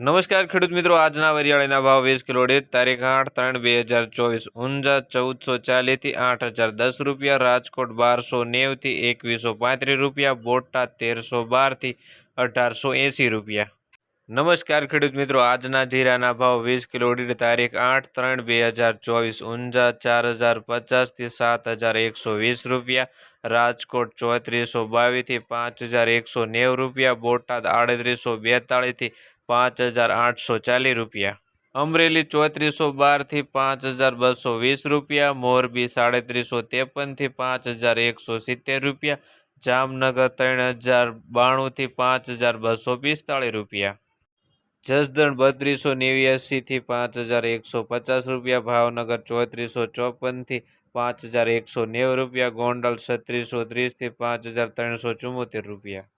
નમસ્કાર, ખેડૂત મિત્રો. આજના વરિયાળીના ભાવ વીસ કિલો દીઠ તારીખ આઠ ત્રણ બે હજાર ચોવીસ. ઊંઝા ચૌદસો ચાલીસથી આઠ હજાર દસ રૂપિયા, રાજકોટ બારસો નેવથી એકવીસો પાંત્રીસ રૂપિયા, બોટાદ તેરસો બારથી અઢારસો એંસી રૂપિયા. નમસ્કાર ખેડૂત મિત્રો, આજના જીરાના ભાવ વીસ કિલો દીઠ તારીખ આઠ ત્રણ બે હજાર ચોવીસ, ઊંઝા ચાર હજાર પચાસથી સાત હજાર એકસો વીસ રૂપિયા, રાજકોટ ચોત્રીસો બાવીસથી પાંચ હજાર એકસો નેવું રૂપિયા, બોટાદ આડત્રીસો બેતાળીસથી પાંચ હજાર આઠસો ચાલીસ રૂપિયા. અમરેલી ચોત્રીસો બારથી પાંચ હજાર બસો વીસ રૂપિયા, મોરબી સાડત્રીસો ત્રેપનથી પાંચ હજાર એકસો સિત્તેર રૂપિયા, જામનગર ત્રણ હજાર બાણુંથી પાંચ હજાર બસો પિસ્તાળીસ રૂપિયા. જસદણ બત્રીસો નેવ્યાસીથી પાંચ હજાર એકસો પચાસ રૂપિયા, ભાવનગર ચોત્રીસો ચોપનથી પાંચ હજાર એકસો નેવું રૂપિયા, ગોંડલ છત્રીસો ત્રીસથી પાંચ હજાર ત્રણસો ચુંમોતેર રૂપિયા.